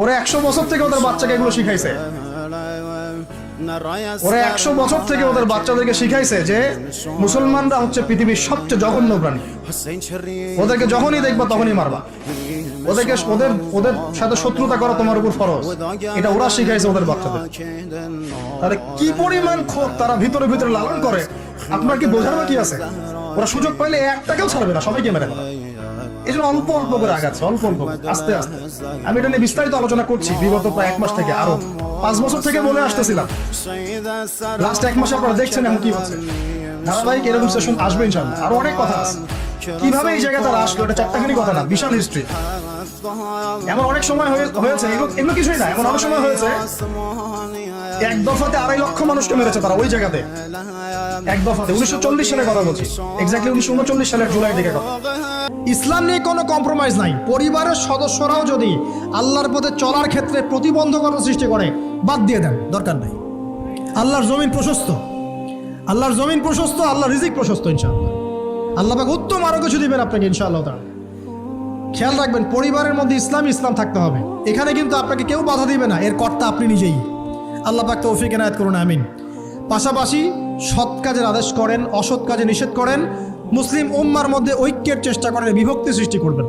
ওরা একশো বছর থেকে ওদের বাচ্চাকে এগুলো শিখাইছে। ওরা একশো বছর থেকে ওদের বাচ্চাদেরকে শিখাইছে যে মুসলমানরা হচ্ছে পৃথিবীর সবচেয়ে জঘন্য প্রাণী। ওদেরকে যখনই দেখবা তখনই মারবা। ওদেরকে ওদের ওদের সাথে শত্রুতা করা তোমার উপর ফরজ। এটা ওরা শিখাইছে ওদের বাচ্চাদের। তাহলে কি পরিমাণ ক্ষোভ তারা ভিতরে ভিতরে লালন করে? আপনার কি বোঝার কি আছে? ওরা সুযোগ পাইলে একটাকেও ছাড়বে না, সবাইকে মেরে ফেলা। অল্প অল্প করে আগাচ্ছে অল্প অল্প আস্তে আস্তে। আমি এটা নিয়ে বিস্তারিত আলোচনা করছি, বিগত প্রায় এক মাস থেকে আরও। পাঁচ বছর থেকে বলে আসতেছিলাম। লাস্ট এক মাসে আপনারা দেখছেন এমন কি হচ্ছে। ধারাবাহিক এরকম আসবে ইনশাল্লাহ আরও অনেক কথা আছে। কীভাবে এই জায়গায় তারা আসলো, এটা চারটাখানি কথা না, বিশাল হিস্ট্রি এমন অনেক সময় হয়েছে, এগুলো কিছুই না, এমন অনেক সময় হয়েছে, এক দফাতে আড়াই লক্ষ মানুষকে মেরেছে তারা ওই জায়গাতে। এক দফাতে, উনিশশো চল্লিশ সালের কথা বলছি। এক্স্যাক্টলি উনিশশো উনচল্লিশ সালের জুলাই থেকে কথা ইসলাম নিয়ে কোনো কম্প্রোমাইজ নাই। পরিবারের সদস্যরাও যদি আল্লাহর পথে চলার ক্ষেত্রে প্রতিবন্ধকতা সৃষ্টি করে, বাদ দিয়ে দেন, দরকার নাই। আল্লাহর জমিন প্রশস্ত। আল্লাহর জমিন প্রশস্ত, আল্লাহর রিজিক প্রশস্ত, ইনশাআল্লাহ। আল্লাহ পাক উত্তম আরও কিছু দিবেন আপনাকে, ইনশাআল্লাহ তাআলা। খেয়াল রাখবেন, পরিবারের মধ্যে ইসলাম ইসলাম থাকতে হবে। এখানে কিন্তু আপনাকে কেউ বাধা দিবে না, এর কর্তা আপনি নিজেই। আল্লাহ পাক তৌফিক এনায়ত করুন, আমিন। পাশাপাশি সৎ কাজের আদেশ করেন, অসৎ কাজে নিষেধ করেন, মুসলিম উম্মার মধ্যে ঐক্যের চেষ্টা করেন, বিভক্তি সৃষ্টি করবেন।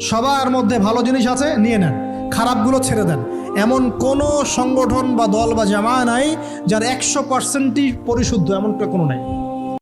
সবার মধ্যে ভালো জিনিস আছে, নিয়ে নেন। খারাপগুলো ছেড়ে দেন। এমন কোনো সংগঠন বা দল বা জামা নাই, যার একশো পার্সেন্টই পরিশুদ্ধ এমন কোনো নাই।